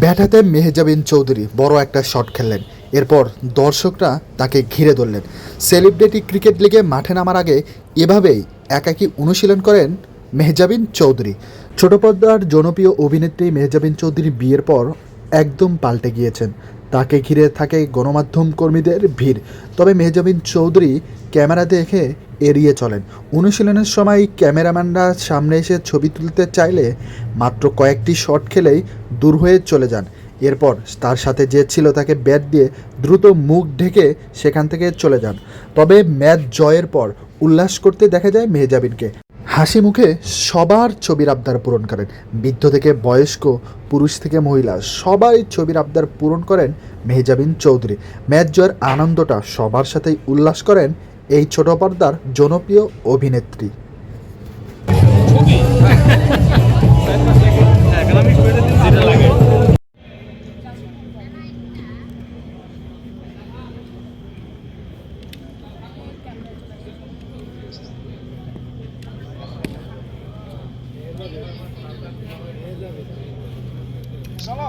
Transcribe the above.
ব্যাটাতে মেহজাবিন চৌধুরী বড় একটা শট খেললেন। এরপর দর্শকরা তাকে ঘিরে ধরলেন। সেলিব্রিটি ক্রিকেট লিগে মাঠে নামার আগে এভাবেই একাকী অনুশীলন করেন মেহজাবিন চৌধুরী। ছোট পর্দার জনপ্রিয় অভিনেত্রী মেহজাবিন চৌধুরী বিয়ের পর একদম পাল্টে গিয়েছেন। তাকে ঘিরে থাকে গণমাধ্যম কর্মীদের ভিড়। তবে মেহজাবিন চৌধুরী ক্যামেরা দেখে এড়িয়ে চলেন। অনুশীলনের সময় ক্যামেরাম্যানরা সামনে এসে ছবি তুলতে চাইলে মাত্র কয়েকটি শট খেলেই দূর হয়ে চলে যান। এরপর তার সাথে যে ছিল তাকে ব্যাট দিয়ে দ্রুত মুখ ঢেকে সেখান থেকে চলে যান। তবে ম্যাচ জয়ের পর উল্লাস করতে দেখা যায় মেহজাবিনকে। হাসি মুখে সবার ছবির আবদার পূরণ করেন। বৃদ্ধ থেকে বয়স্ক, পুরুষ থেকে মহিলা, সবাই ছবির আবদার পূরণ করেন মেহজাবিন চৌধুরী। ম্যাচ জয়ের আনন্দটা সবার সাথেই উল্লাস করেন এই ছোট পর্দার জনপ্রিয় অভিনেত্রী। চলো